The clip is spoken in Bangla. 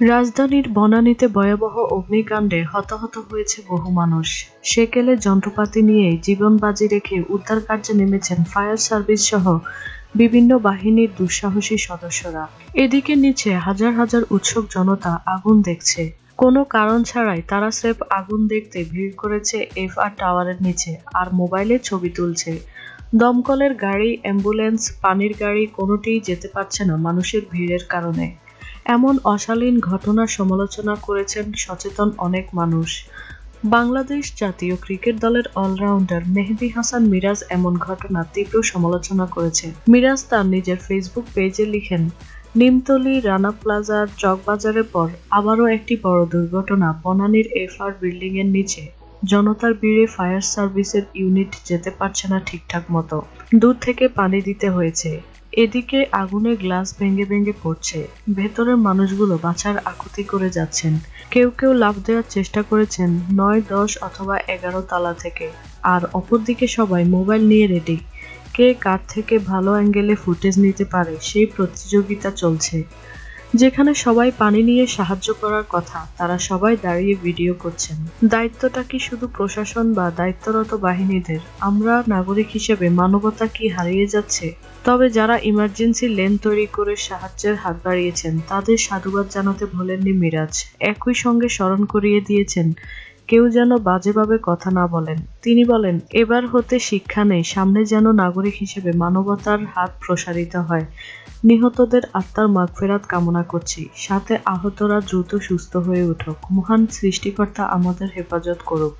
রাজধানীর বনানীতে ভয়াবহ অগ্নিকাণ্ডে হতাহত হয়েছে বহু মানুষ। সেকেলে যন্ত্রপাতি নিয়ে জীবন বাজি রেখে উদ্ধার কার্যে নেমেছেন ফায়ার সার্ভিস সহ বিভিন্ন বাহিনীর দুঃসাহসী সদস্যরা। এদিকে নিচে হাজার হাজার উৎসুক জনতা আগুন দেখছে। কোনো কারণ ছাড়াই তারা স্রেফ আগুন দেখতে ভিড় করেছে এফ আর টাওয়ারের নিচে আর মোবাইলে ছবি তুলছে। দমকলের গাড়ি, অ্যাম্বুলেন্স, পানির গাড়ি কোনোটিই যেতে পারছে না মানুষের ভিড়ের কারণে। এমন অশালীন ঘটনার সমালোচনা করেছেন সচেতন অনেক মানুষ। বাংলাদেশ জাতীয় ক্রিকেট দলের অলরাউন্ডার মেহেদি হাসান মিরাজ এমন ঘটনা তীব্র সমালোচনা করেছে। মিরাজ তার নিজের ফেসবুক পেজে লিখেন, নিমতলি রানা প্লাজার চকবাজারের পর আবারও একটি বড় দুর্ঘটনা বনানীর এফআর বিল্ডিং এর নিচে। জনতার ভিড়ে ফায়ার সার্ভিসের ইউনিট যেতে পারছে না ঠিকঠাক মতো। দূর থেকে পানি দিতে হয়েছে। এদিকে আগুনে গ্লাস ভেঙে ভেঙে পড়ছে। ভেতরের মানুষগুলো বাঁচার আকুতি করে যাচ্ছেন। কেউ কেউ লাভ দেওয়ার চেষ্টা করেছেন নয়, দশ অথবা এগারো তালা থেকে। আর অপরদিকে সবাই মোবাইল নিয়ে রেডি। কে কার থেকে ভালো অ্যাঙ্গেলে ফুটেজ নিতে পারে সেই প্রতিযোগিতা চলছে। যেখানে সবাই পানি নিয়ে সাহায্য করার কথা, তারা সবাই দাঁড়িয়ে ভিডিও করছেন। দায়িত্বটা কি শুধু প্রশাসন বা দায়িত্বরত বাহিনীদের? আমরা নাগরিক হিসেবে মানবতা কি হারিয়ে যাচ্ছে? তবে যারা ইমার্জেন্সি লেন তৈরি করে সাহায্যের হাত বাড়িয়েছেন, তাদের সাধুবাদ জানাতে ভোলেননি মিরাজ। একই সঙ্গে স্মরণ করিয়ে দিয়েছেন কেউ যেন বাজেভাবে কথা না বলেন। তিনি বলেন, এবার হতে শিক্ষা নেই, সামনে যেন নাগরিক হিসেবে মানবতার হাত প্রসারিত হয়। নিহতদের আত্মার মাগফেরাত কামনা করছি। সাথে আহতরা দ্রুত সুস্থ হয়ে উঠুক। মহান সৃষ্টিকর্তা আমাদের হেফাজত করুক।